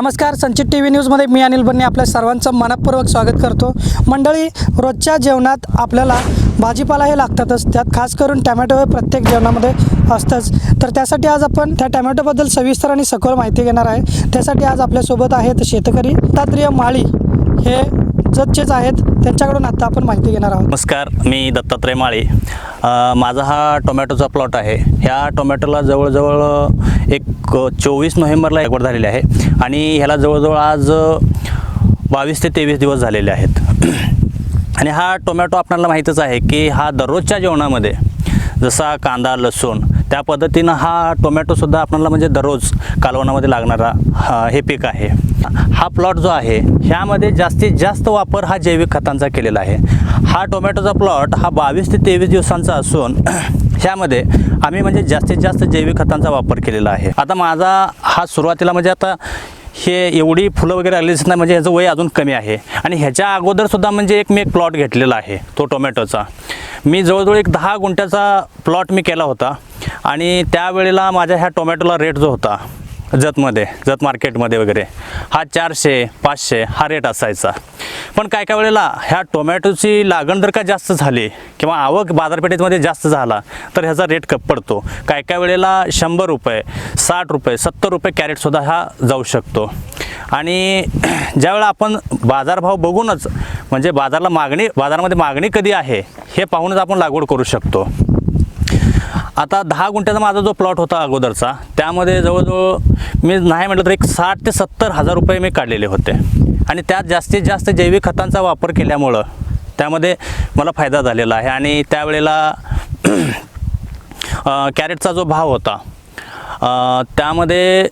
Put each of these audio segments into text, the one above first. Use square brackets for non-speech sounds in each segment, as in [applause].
नमस्कार संचित T V न्यूजमध्ये मी अनिल बन्ने आपल्या सर्वांचं मनपूर्वक स्वागत करतो. मंडळी रोजच्या जेवणात आपल्याला भाजीपाला हे लागतातच. त्यात खास करून टॅमॅटो हे प्रत्येक जेवणामध्ये असतंच. तर त्यासाठी आज आपण त्या टॅमॅटोबद्दल सविस्तर आणि सखोल माहिती घेणार आहे. त्यासाठी आज आपल्यासोबत आहेत शेतकरी दत्तात्रेय माळी हे जतचेच आहेत. त्यांच्याकडून आता आपण माहिती घेणार आहोत. नमस्कार मी दत्तात्रय माळी. माझा हा टोमॅटोचा प्लॉट आहे. ह्या टोमॅटोला जवळजवळ एक चोवीस नोव्हेंबरला लागवड झालेली आहे आणि ह्याला जवळजवळ आज बावीस ते तेवीस दिवस झालेले आहेत. आणि हा टोमॅटो आपल्याला माहीतच आहे की हा दररोजच्या जेवणामध्ये जसा कांदा लसूण त्या पद्धतीनं हा टोमॅटोसुद्धा आपल्याला म्हणजे दररोज कालवणामध्ये लागणारा हे पीक आहे. हा प्लॉट जो आहे ह्यामध्ये जास्तीत जास्त वापर हा जैविक खतांचा केलेला आहे. हा टोमॅटोचा प्लॉट हा बावीस ते तेवीस दिवसांचा असून ह्यामध्ये आम्ही म्हणजे जास्तीत जास्त जैविक खतांचा वापर केलेला आहे. आता माझा हा सुरुवातीला म्हणजे आता हे एवढी फुलं वगैरे आलेली दिसत नाही म्हणजे ह्याचं वय अजून कमी आहे. आणि ह्याच्या अगोदरसुद्धा म्हणजे एक मी एक प्लॉट घेतलेला आहे तो टोमॅटोचा. मी जवळजवळ एक दहा गुंठ्याचा प्लॉट मी केला होता. आणि त्यावेळेला माझ्या ह्या टोमॅटोला रेट जो होता जतमध्ये जत मार्केटमध्ये वगैरे. हा चारशे पाचशे हा रेट असायचा. पण काय काय वेळेला ह्या टोमॅटोची लागण जर का जास्त झाली किंवा आवक बाजारपेठेमध्ये जास्त झाला तर ह्याचा रेट कप पडतो. काय काय वेळेला शंभर रुपये साठ रुपये सत्तर रुपये कॅरेटसुद्धा हा जाऊ शकतो. आणि [clears throat] ज्यावेळेला आपण बाजारभाव बघूनच म्हणजे बाजारला मागणी बाजारामध्ये मागणी कधी आहे हे पाहूनच आपण लागवड करू शकतो. आता दहा गुंठ्याचा माझा जो प्लॉट होता अगोदरचा त्यामध्ये जवळजवळ मी नाही म्हटलं तर एक साठ ते सत्तर हजार रुपये मी काढलेले होते. आणि त्यात जास्तीत जास्त जैविक खतांचा वापर केल्यामुळं त्यामध्ये मला फायदा झालेला आहे. आणि त्यावेळेला कॅरेटचा जो भाव होता त्यामध्ये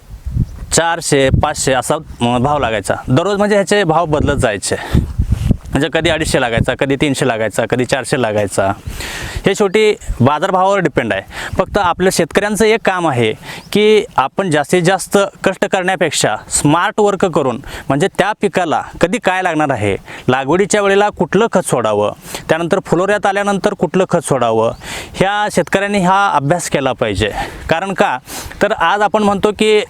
चारशे पाचशे असा भाव लागायचा. दररोज म्हणजे ह्याचे भाव बदलत जायचे. म्हणजे कधी अडीचशे लागायचा कधी तीनशे लागायचा कधी चारशे लागायचा. हे शेवटी बाजारभावावर डिपेंड आहे. फक्त आपल्या शेतकऱ्यांचं एक काम आहे की आपण जास्तीत जास्त कष्ट करण्यापेक्षा स्मार्ट वर्क करून म्हणजे त्या पिकाला कधी काय लागणार आहे? लागवडीच्या वेळेला कुठलं खत सोडावं? त्यानंतर फुलोऱ्यात आल्यानंतर कुठलं खत सोडावं? ह्या शेतकऱ्यांनी हा अभ्यास केला पाहिजे. कारण का? तर आज आपण म्हणतो की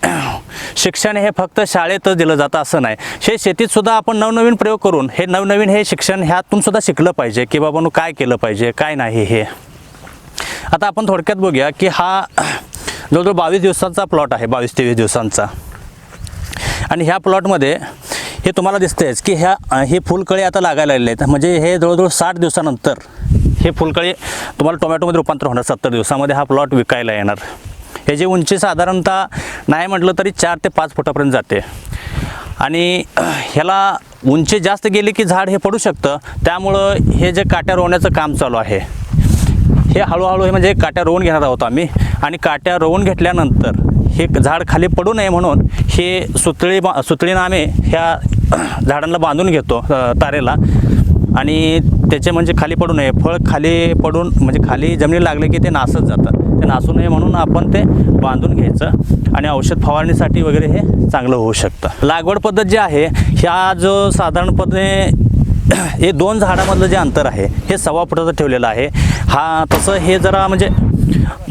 शिक्षण हे फक्त शाळेतच दिलं जातं असं नाही. हे शेतीत सुद्धा आपण नवनवीन प्रयोग करून हे नवनवीन हे शिक्षण ह्यातून सुद्धा शिकलं पाहिजे की बाबा काय केलं पाहिजे काय नाही हे. आता आपण थोडक्यात बघूया की हा जवळजवळ बावीस दिवसांचा प्लॉट आहे बावीस तेवीस दिवसांचा. आणि ह्या प्लॉटमध्ये हे तुम्हाला दिसतेच की ह्या हे फुलकळी आता लागायला लागले आहेत. म्हणजे हे जवळजवळ साठ दिवसानंतर हे फुलकळी तुम्हाला टोमॅटोमध्ये रूपांतर होणार सत्तर दिवसामध्ये हा प्लॉट विकायला येणार. याची उंची साधारणतः नाही म्हटलं तरी चार ते पाच फुटापर्यंत जाते. आणि ह्याला उंची जास्त गेली की झाड हे पडू शकतं. त्यामुळं हे जे काट्या रोवण्याचं काम चालू आहे. हे हळूहळू हे म्हणजे काट्या रोवून घेणार आहोत आम्ही. आणि काट्या रोवून घेतल्यानंतर हे झाड खाली पडू नये म्हणून हे सुतळी बा सुतळीनं आम्ही ह्या झाडांना बांधून घेतो तारेला. आणि त्याचे म्हणजे खाली पडू नये. फळ खाली पडून म्हणजे खाली जमिनी लागले की ते नासत जातात. ते नासू नये म्हणून आपण ते बांधून घ्यायचं आणि औषध फवारणीसाठी वगैरे हे चांगलं होऊ शकतं. लागवड पद्धत जी आहे ह्या जो साधारणपणे [clears throat] हे दोन झाडामधलं जे अंतर आहे हे सव्वा फुटाचं ठेवलेलं आहे. हा तसं हे जरा म्हणजे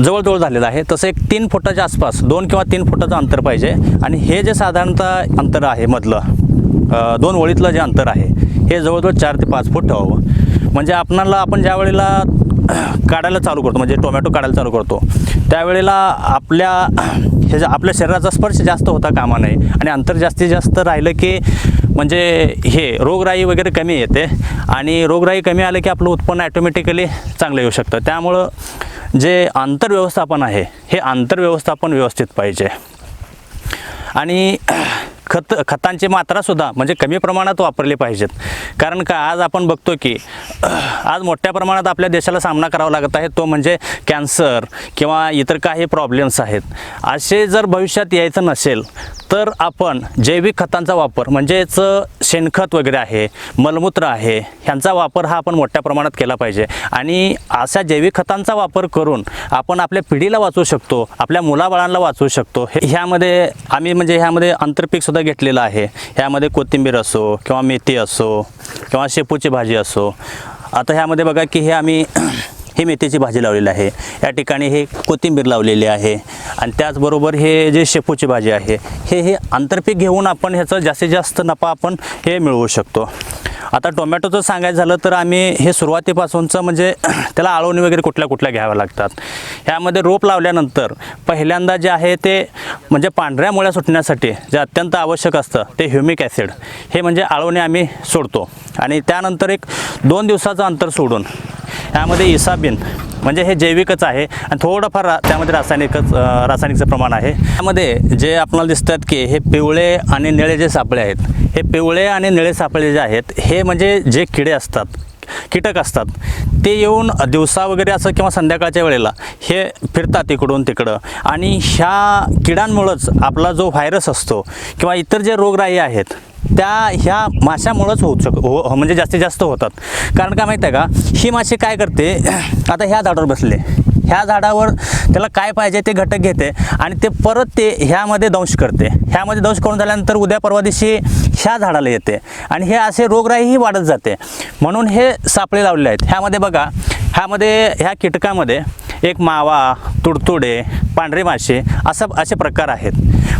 जवळजवळ झालेलं आहे. तसं एक तीन फुटाच्या आसपास दोन किंवा तीन फुटाचं अंतर पाहिजे. आणि हे जे साधारणतः अंतर आहे मधलं दोन ओळीतलं जे अंतर आहे हे जवळजवळ चार ते पाच फूट ठेवावं. म्हणजे आपणाला आपण ज्या वेळेला [clears throat] काढायला चालू करतो म्हणजे टोमॅटो काढायला चालू करतो त्यावेळेला आपल्या [clears throat] हे जे आपल्या शरीराचा स्पर्श जास्त होता कामा नये आणि अंतर जास्तीत जास्त राहिलं की म्हणजे हे रोगराई वगैरे कमी येते आणि रोगराई कमी आलं की आपलं उत्पन्न ॲटोमॅटिकली चांगलं येऊ शकतं. त्यामुळं जे आंतर व्यवस्थापन आहे हे आंतर व्यवस्थापन व्यवस्थित पाहिजे. आणि [clears throat] खत खतांची मात्रासुद्धा म्हणजे कमी प्रमाणात वापरली पाहिजेत. कारण का आज आपण बघतो की [clears throat] आज मोठ्या प्रमाणात आपल्या देशाला सामना करावा लागत आहे तो म्हणजे कॅन्सर किंवा इतर काही प्रॉब्लेम्स आहेत. असे जर भविष्यात यायचं नसेल तर आपण जैविक खतांचा वापर म्हणजेच शेणखत वगैरे आहे मलमूत्र आहे ह्यांचा वापर हा आपण मोठ्या प्रमाणात केला पाहिजे. आणि अशा जैविक खतांचा वापर करून आपण आपल्या पिढीला वाचवू शकतो आपल्या मुलाबाळांना वाचवू शकतो. ह्यामध्ये आम्ही म्हणजे ह्यामध्ये आंतरपीकसुद्धा घेतलेलं आहे. ह्यामध्ये कोथिंबीर असो किंवा मेथी असो किंवा शेपूची भाजी असो. आता ह्यामध्ये बघा की हे आम्ही हे मेथीची भाजी लावलेली आहे. या ठिकाणी हे कोथिंबीर लावलेली आहे. आणि त्याचबरोबर हे जे शेपूची भाजी आहे हे हे आंतरपीक घेऊन आपण ह्याचं जास्तीत जास्त नफा आपण हे मिळवू शकतो. आता टोमॅटोचं सांगायचं झालं तर आम्ही हे सुरुवातीपासूनचं म्हणजे [clears throat] त्याला आळवणी वगैरे कुठल्या कुठल्या घ्याव्या लागतात. ह्यामध्ये रोप लावल्यानंतर पहिल्यांदा जे आहे ते म्हणजे पांढऱ्या मुळ्या सुटण्यासाठी जे अत्यंत आवश्यक असतं ते ह्युमिक ॲसिड हे म्हणजे आळवणी आम्ही सोडतो. आणि त्यानंतर एक दोन दिवसाचं अंतर सोडून यामध्ये इसाबिन म्हणजे हे जैविकच आहे. आणि थोडंफार रा त्यामध्ये रासायनिकच रासायनिकचं प्रमाण आहे. त्यामध्ये जे आपल्याला दिसतात की हे पिवळे आणि निळे जे सापळे आहेत हे पिवळे आणि निळे सापळे जे आहेत हे म्हणजे जे किडे असतात कीटक असतात. ते येऊन दिवसा वगैरे असं किंवा संध्याकाळच्या वेळेला हे फिरतात इकडून तिकडं. आणि ह्या किडांमुळंच आपला जो व्हायरस असतो किंवा इतर जे रोगराई आहेत त्या ह्या माशामुळंच होऊ शक हो, हो म्हणजे जास्तीत जास्त होतात. कारण काय माहीत आहे का? ही माशी काय करते? [clears throat] आता ह्या झाडावर बसले. ह्या झाडावर त्याला काय पाहिजे ते घटक घेते आणि ते परत ते ह्यामध्ये दंश करते. ह्यामध्ये दंश करून झाल्यानंतर उद्या परवा दिवशी ह्या झाडाला येते. आणि हे असे रोगराईही वाढत जाते. म्हणून हे सापळे लावलेले आहेत. ह्यामध्ये बघा ह्यामध्ये ह्या कीटकामध्ये एक मावा तुडतुडे पांढरे मासे असं असे प्रकार आहेत.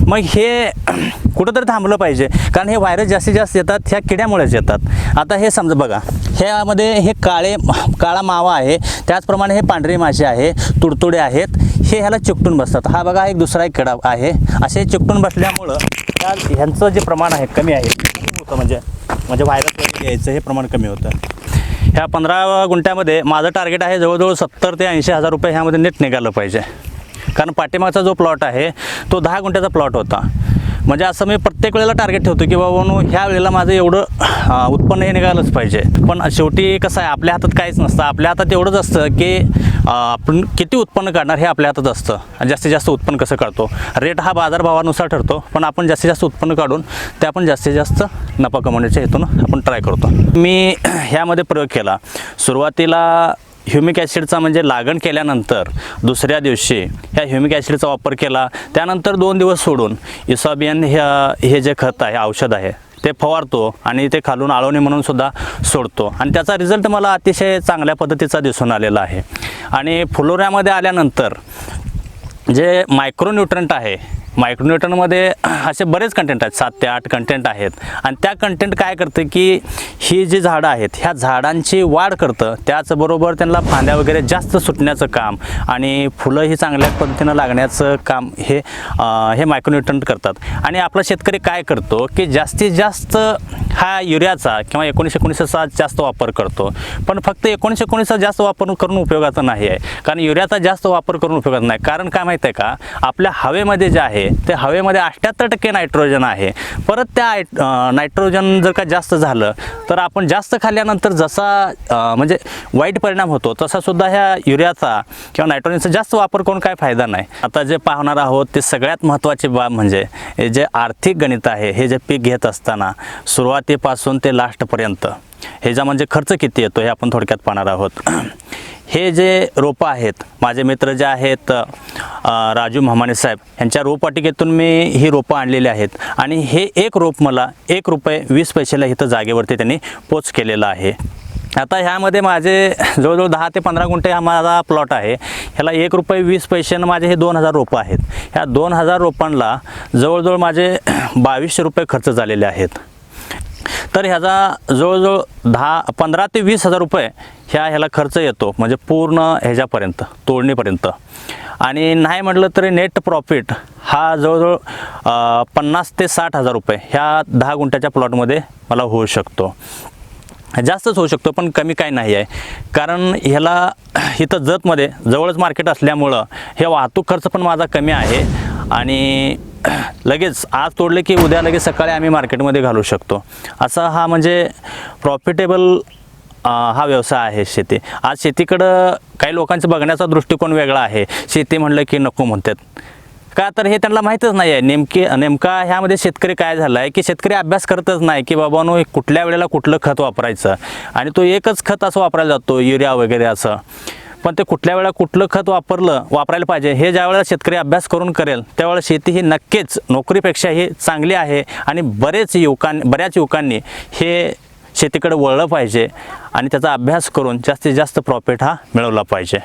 मग हे [clears throat] कुठंतरी थांबलं पाहिजे कारण हे व्हायरस जास्तीत जास्त येतात ह्या किड्यामुळेच येतात. आता हे समजा बघा ह्यामध्ये हे काळे काळा मावा आहे त्याचप्रमाणे हे पांढरे मासे आहे तुडतुडे आहेत हे ह्याला चिकटून बसतात. हा बघा एक दुसरा एक किडा आहे असे चिकटून बसल्यामुळं त्या ह्यांचं जे प्रमाण आहे कमी आहे. होतं म्हणजे म्हणजे व्हायरस घ्यायचं हे प्रमाण कमी होतं. ह्या पंधरा गुंठ्यामध्ये माझं टार्गेट आहे जवळजवळ सत्तर ते ऐंशी हजार रुपये ह्यामध्ये नेट निघालं पाहिजे. कारण पाठीमागचा जो प्लॉट आहे तो दहा गुंठ्याचा प्लॉट होता. म्हणजे असं मी प्रत्येक वेळेला टार्गेट ठेवतो की बाबा ह्या वेळेला माझं एवढं उत्पन्न हे निघालंच पाहिजे. पण शेवटी कसं आहे आपल्या हातात काहीच नसतं. आपल्या हातात एवढंच असतं की आपण किती उत्पन्न काढणार हे आपल्या हातात असतं. आणि जास्तीत जास्त उत्पन्न कसं काढतो? रेट हा बाजारभावानुसार ठरतो पण आपण जास्तीत जास्त उत्पन्न काढून ते आपण जास्तीत जास्त नफा कमवण्याच्या हेतून आपण ट्राय करतो. मी [clears throat] ह्यामध्ये प्रयोग केला. सुरुवातीला ह्युमिक ॲसिडचा म्हणजे लागण केल्यानंतर दुसऱ्या दिवशी ह्या ह्युमिक ॲसिडचा वापर केला. त्यानंतर दोन दिवस सोडून इसॉबियन ह्या हे जे खत आहे औषध आहे ते फवारतो आणि ते खालून आळवणी म्हणून सुद्धा सोडतो. आणि त्याचा रिझल्ट मला अतिशय चांगल्या पद्धतीचा दिसून आलेला आहे. आणि फुलोऱ्यामध्ये आल्यानंतर जे मायक्रोन्यूट्रंट आहे मायक्रोन्यूट्रंटमध्ये [clears throat] असे बरेच कंटेंट आहेत. सात ते आठ कंटेंट आहेत. आणि त्या कंटेंट काय करतं की ही जी झाडं आहेत ह्या झाडांची वाढ करतं. त्याचबरोबर त्यांना फांद्या वगैरे जास्त सुटण्याचं काम आणि फुलंही चांगल्या पद्धतीनं लागण्याचं काम हे हे मायक्रोन्यूट्रंट करतात. आणि आपला शेतकरी काय करतो की जास्तीत जास्त हा युरियाचा किंवा एकोणीसशे एकोणीसचा जास्त वापर करतो. पण फक्त एकोणीसशे एकोणीसचा जास्त वापर करून उपयोगाचा नाही आहे. कारण युरियाचा जास्त वापर करून उपयोगाचा नाही. कारण काय माहीत आहे का? आपल्या हवेमध्ये जे आहे ते हवेमध्ये अठ्ठ्याहत्तर टक्के नायट्रोजन आहे. परत त्या नायट्रोजन जर का जास्त झालं तर आपण जास्त खाल्ल्यानंतर जसा म्हणजे वाईट परिणाम होतो तसा सुद्धा ह्या युरियाचा किंवा नायट्रोजनचा जास्त वापर करून काय फायदा नाही. आता जे पाहणार आहोत ते सगळ्यात महत्त्वाची बाब म्हणजे हे जे आर्थिक गणित आहे हे जे पीक घेत असताना सुरुवातीपासून ते लास्टपर्यंत ह्याचा म्हणजे खर्च किती येतो हे आपण थोडक्यात पाहणार आहोत. [clears throat] हे जे रोपं आहेत माझे मित्र जे आहेत राजू म्हमाने साहेब यांच्या रोपवाटिकेतून मी ही रोपं आणलेली आहेत. आणि हे एक रोप मला एक रुपये वीस पैशाला इथं जागेवरती त्यांनी पोच केलेला आहे. आता ह्यामध्ये माझे जवळजवळ दहा ते पंधरा गुंठे हा माझा प्लॉट आहे. ह्याला एक रुपये वीस पैशानं माझे हे दोन हजार रोपं आहेत. ह्या दोन हजार रोपांना जवळजवळ माझे बावीसशे रुपये खर्च झालेले आहेत. तर ह्याचा जवळजवळ दहा पंधरा ते वीस हजार रुपये ह्या ह्याला खर्च येतो म्हणजे पूर्ण ह्याच्यापर्यंत तोडणीपर्यंत. आणि नाही म्हटलं तरी नेट प्रॉफिट हा जवळजवळ पन्नास ते साठ हजार रुपये ह्या दहा गुंठ्याच्या प्लॉटमध्ये मला होऊ शकतो. जास्तच होऊ शकतो पण कमी काय नाही आहे. कारण ह्याला इथं जतमध्ये जवळच मार्केट असल्यामुळं हे वाहतूक खर्च पण माझा कमी आहे. आणि लगेच आज तोडले की उद्या लगेच सकाळी आम्ही मार्केटमध्ये घालू शकतो. असा हा म्हणजे प्रॉफिटेबल हा व्यवसाय आहे शेती. आज शेतीकडं काही लोकांचं बघण्याचा दृष्टिकोन वेगळा आहे. शेती म्हणलं की नको म्हणतात. का तर हे त्यांना माहीतच नाही आहे. नेमके नेमका ह्यामध्ये शेतकरी काय झाला आहे की शेतकरी अभ्यास करतच नाही की बाबानो कुठल्या वेळेला कुठलं खत वापरायचं. आणि तो एकच खत असं वापरायला जातो युरिया वगैरे असं. पण ते कुठल्या वेळा कुठलं खत वापरलं वापरायला पाहिजे हे ज्या वेळेला शेतकरी अभ्यास करून करेल त्यावेळेला शेती ही नक्कीच नोकरीपेक्षा ही चांगली आहे. आणि बरेच युवकां बऱ्याच युवकांनी हे शेतीकडे वळलं पाहिजे आणि त्याचा अभ्यास करून जास्तीत जास्त प्रॉफिट हा मिळवला पाहिजे.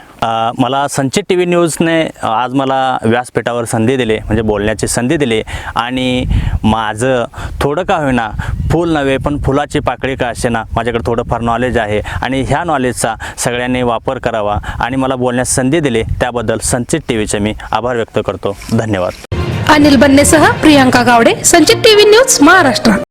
मला संचित टी व्ही न्यूजने आज मला व्यासपीठावर संधी दिली म्हणजे बोलण्याची संधी दिली आणि माझं थोडं का होईना फुल नव्हे पण फुलाची पाकळी का असे ना माझ्याकडे थोडंफार नॉलेज आहे आणि ह्या नॉलेजचा सगळ्यांनी वापर करावा आणि मला बोलण्यास संधी दिली त्याबद्दल संचित टी व्हीचे मी आभार व्यक्त करतो. धन्यवाद. अनिल बन्नेसह प्रियांका गावडे संचित टी व्ही न्यूज महाराष्ट्र.